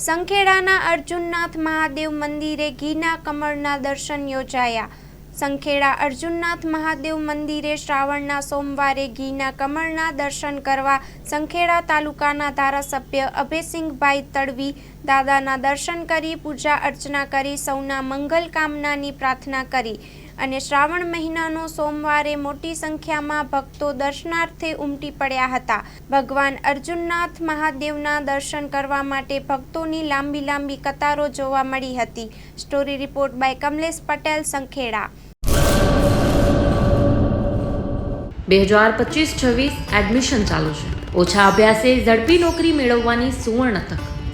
સંખેડાના અર્જુનનાથ મહાદેવ મંદિરે ઘીના કમળના દર્શન યોજાયા. સંખેડા અર્જુનનાથ મહાદેવ મંદિરે શ્રાવણના સોમવારે ઘીના કમળના દર્શન કરવા સંખેડા તાલુકાના ધારાસભ્ય અભયસિંહભાઈ તડવી દાદાના દર્શન કરી પૂજા અર્ચના કરી સૌના મંગલ કામનાની પ્રાર્થના કરી. અને શ્રાવણ મહિનાનો સોમવારે મોટી સંખ્યામાં ભક્તો દર્શનાર્થે ઉમટી પડ્યા હતા. ભગવાન અર્જુનનાથ મહાદેવના દર્શન કરવા માટે ભક્તોની લાંબી લાંબી કતારો જોવા મળી હતી. Story report by Kamlesh Patel, Sankheda. બે હજાર પચીસ છવ્વીસ એડમિશન ચાલુ છે. ઓછા અભ્યાસે ઝડપી નોકરી મેળવવાની સુવર્ણ તક.